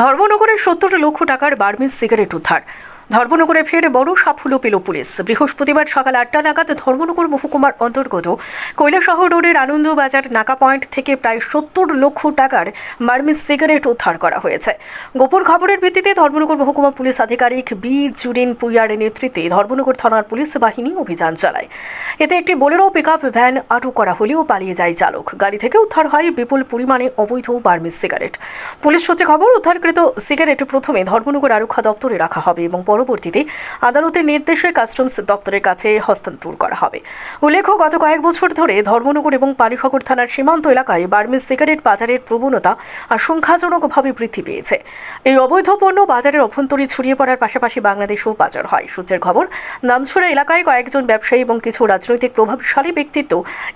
ধর্মনগরের সত্তর লক্ষ টাকার বার্মিজ সিগারেট উদ্ধার। ধর্মনগরে ফের বড় সাফল্য পেল পুলিশ। বৃহস্পতিবার সকাল আটটা নাগাদ ধর্মনগর মহকুমার অন্তর্গত কৈলাসহর রোডের আনন্দবাজার নাকা পয়েন্ট থেকে প্রায় সত্তর লক্ষ টাকার বার্মিজ সিগারেট উদ্ধার করা হয়েছে। গোপন খবরের ভিত্তিতে ধর্মনগর মহকুমা পুলিশ আধিকারিক বি জুরিন পুইয়ারের নেতৃত্বে ধর্মনগর থানার পুলিশ বাহিনী অভিযান চালায়। এতে একটি বোলেরো পিকআপ ভ্যান আটক করা হলেও পালিয়ে যায় চালক। গাড়ি থেকে উদ্ধার হয় বিপুল পরিমাণে অবৈধ বার্মিজ সিগারেট। পুলিশ সূত্রে খবর, উদ্ধারকৃত সিগারেট প্রথমে ধর্মনগর আরক্ষা দপ্তরে রাখা হবে এবং পরবর্তীতে আদালতের নির্দেশে কাস্টমস দপ্তরের কাছে হস্তান্তর করা হবে। উল্লেখ্য, গত কয়েক বছর ধরে ধর্মনগর এবং পানিসাগর থানার সীমান্ত এলাকায় বার্মিজ সিগারেট বাজারের প্রবণতা আশঙ্কাজনকভাবে বৃদ্ধি পেয়েছে। এই অবৈধ পণ্য বাজারের অভ্যন্তরে ছড়িয়ে পড়ার পাশাপাশি বাংলাদেশেও পাচার হয়। সূত্রের খবর, নামছড়া এলাকায় কয়েকজন ব্যবসায়ী এবং কিছু রাজনৈতিক প্রভাবশালী ব্যক্তিত্ব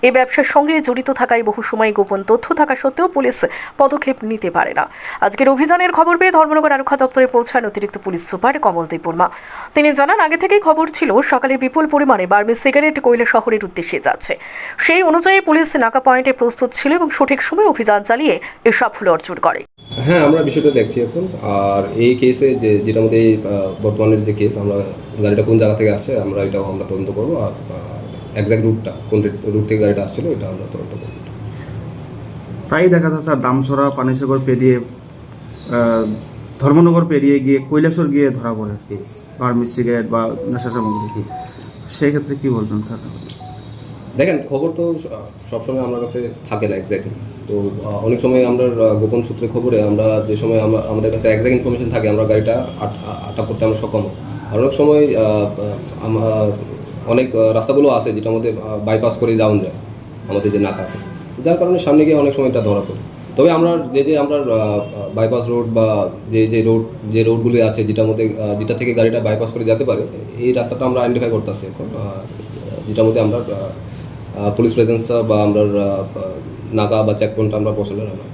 এই ব্যবসার সঙ্গে জড়িত থাকায় বহু সময় গোপন তথ্য থাকা সত্ত্বেও পুলিশ পদক্ষেপ নিতে পারে না। আজকের অভিযানের খবর পেয়ে ধর্মনগর আরক্ষা দপ্তরে পৌঁছান অতিরিক্ত পুলিশ সুপার কমল দেববর্মা তিনি জানান আগে থেকেই খবর ছিল সকালে বিপুল পরিমাণে বার্মিজ সিগারেট কৈলা শহরের উদ্দেশ্যে যাচ্ছে। সেই অনুযায়ী পুলিশ নাকা পয়েন্টে প্রস্তুত ছিল এবং সঠিক সময় অভিযান চালিয়ে এ সাফল্য অর্জন করে। হ্যাঁ আমরা বিষয়টা দেখছি এখন। আর এই কেসে যে যেটা আমাদের এই, বর্তমানের যে কেস আমরা গাড়িটা কোন জায়গা থেকে আসছে আমরা এটাও আমরা তদন্ত করব। আর এক্সাক্ট রুটটা কোন রুট থেকে গাড়িটা আসছিল এটা আমরা তদন্ত করব। প্রায়ই দেখা যায় স্যার দামসরা পানিসাগর পেরিয়ে ধর্মনগর পেরিয়ে গিয়ে কৈলাসর গিয়ে ধরা পড়ে। বার্মিজ সিগারেট বা নেশা সামগ্রী। সেই ক্ষেত্রে কি বলবেন স্যার? দেখেন খবর তো সবসময় আমার কাছে থাকে না এক্স্যাক্টলি তো অনেক সময় আমরা গোপন সূত্রে খবরে আমরা যে সময় আমরা আমাদের কাছে এক্সাক্ট ইনফরমেশন থাকে আমরা গাড়িটা আট- আটক করতে আমরা সক্ষম। আর অনেক সময় অনেক রাস্তাগুলো আছে যেটা আমাদের বাইপাস করে যাওয়া যায় আমাদের যে নাক আছে। যার কারণে সামনে গিয়ে অনেক সময় এটা ধরা পড়ে। তবে আমরা যে যে আমরা বাইপাস রোড বা যে যে রোড যে রোডগুলি আছে যেটার মধ্যে যেটা থেকে গাড়িটা বাইপাস করে যেতে পারে এই রাস্তাটা আমরা আইডেন্টিফাই করতেছি এখন। যেটার মধ্যে আমরা পুলিশ প্রেজেন্স বা আমরা নাগা বা চেকপয়েন্ট আমরা বসলেন আমরা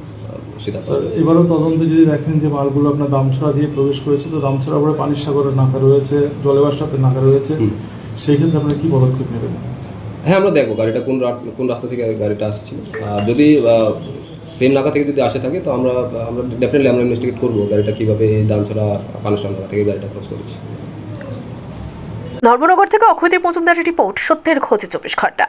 এবারও তদন্তে যদি দেখেন যে মালগুলো আপনার দামছড়া দিয়ে প্রবেশ করেছে তো দামছড়া পরে পানির সাগরের নাকা রয়েছে জলেবার সাথে নাকা রয়েছে। সেই ক্ষেত্রে আপনারা কি পদক্ষেপ নেবেন? হ্যাঁ আমরা দেখব গাড়িটা কোন কোন রাস্তা থেকে গাড়িটা আসছিল আর যদি সেম নাগা থেকে যদি আসে থাকে, তো আমরা আমরা ডেফিনেটলি আমরা ইনভেস্টিগেট করব গাড়িটা কীভাবে দাম দামছড়া আর পানশাল নাকা থেকে গাড়িটা ক্রস করেছে। ধর্মনগর থেকে অক্ষয়দীপ মজুমদারের রিপোর্ট সত্যের খোঁজে চব্বিশ ঘণ্টা।